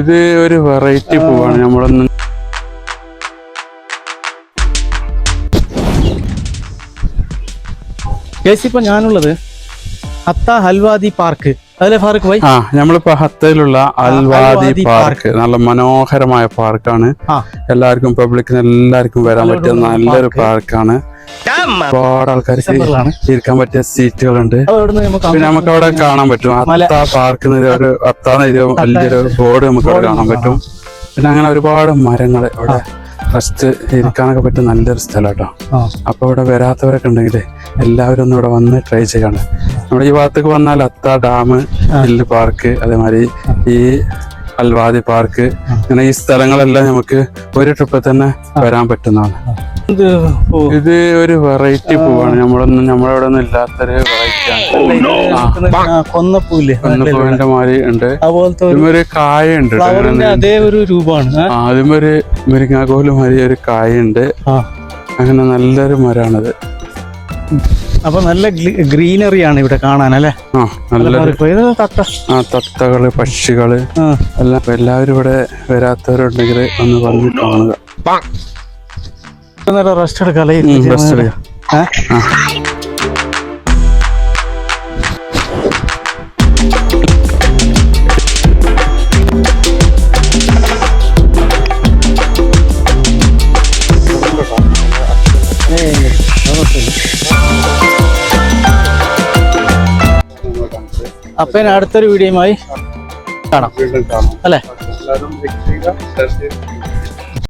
ഇത് ഒരു വെറൈറ്റി പൂവാണ്. നമ്മളൊന്ന് ഇപ്പൊ ഞാനുള്ളത് ഹത്ത ഹൽവാദി പാർക്ക്. അതിലെ ഫാറൂഖ് ഭായി? ആ നമ്മളിപ്പോ ഹത്തയിലുള്ള അൽവാദി പാർക്ക്. നല്ല മനോഹരമായ പാർക്കാണ്. എല്ലാവർക്കും പബ്ലിക്കിന് എല്ലാവർക്കും വരാൻ പറ്റിയ നല്ലൊരു പാർക്കാണ്. ഒരുപാട് ആൾക്കാർക്ക്. ഇരിക്കാൻ പറ്റിയ സീറ്റുകളുണ്ട്. ഉണ്ട് പിന്നെ നമുക്ക് അവിടെ കാണാൻ പറ്റും. അത്ത പാർക്ക് ഒരു അത്താന്ന് വലിയൊരു ബോർഡ് നമുക്ക് അവിടെ കാണാൻ പറ്റും. പിന്നെ അങ്ങനെ ഒരുപാട് മരങ്ങൾ അവിടെ ഫസ്റ്റ് ഇരിക്കാനൊക്കെ പറ്റും നല്ലൊരു സ്ഥലം കേട്ടോ. അപ്പൊ ഇവിടെ വരാത്തവരൊക്കെ ഉണ്ടെങ്കിൽ എല്ലാവരും ഒന്ന് ഇവിടെ വന്ന് ട്രൈ ചെയ്യാണ്. നമ്മുടെ ഈ ഭാഗത്തേക്ക് വന്നാൽ അത്ത ഡാം ഹില്ല് പാർക്ക് അതേമാതിരി ഈ അൽവാദി പാർക്ക് ഇങ്ങനെ ഈ സ്ഥലങ്ങളെല്ലാം നമുക്ക് ഒരു ട്രിപ്പിൽ തന്നെ വരാൻ പറ്റുന്നതാണ്. ഇത് ഒരു വെറൈറ്റി പൂവാണ്. നമ്മളൊന്നും നമ്മളവിടെ ഒന്നും ഇല്ലാത്തൊരു വെറൈറ്റി ആണ്. കൊന്നപ്പൂല്ലേ മാതിരി ഉണ്ട്. അതുപോലത്തെ കായ ഉണ്ട് അതേ ഒരു രൂപമാണ്? അതിമൊരു മുരിങ്ങാക്കോൽ മാതിരി ഒരു കായ ഉണ്ട് അങ്ങനെ നല്ലൊരു മരമാണത്. അപ്പൊ നല്ല ഗ്രീനറി ആണ് ഇവിടെ കാണാൻ അല്ലെ? തത്ത. ആ തത്തകൾ പക്ഷികൾ എല്ലാം. എല്ലാവരും ഇവിടെ വരാത്തവരുണ്ടെങ്കിൽ ഒന്ന് വന്ന് കാണുക. നല്ല റെസ്റ്റ് എടുക്കാല്ലേ എടുക്കാം. അപ്പൊ അടുത്തൊരു വീഡിയോയുമായി കാണാം. അല്ലേ?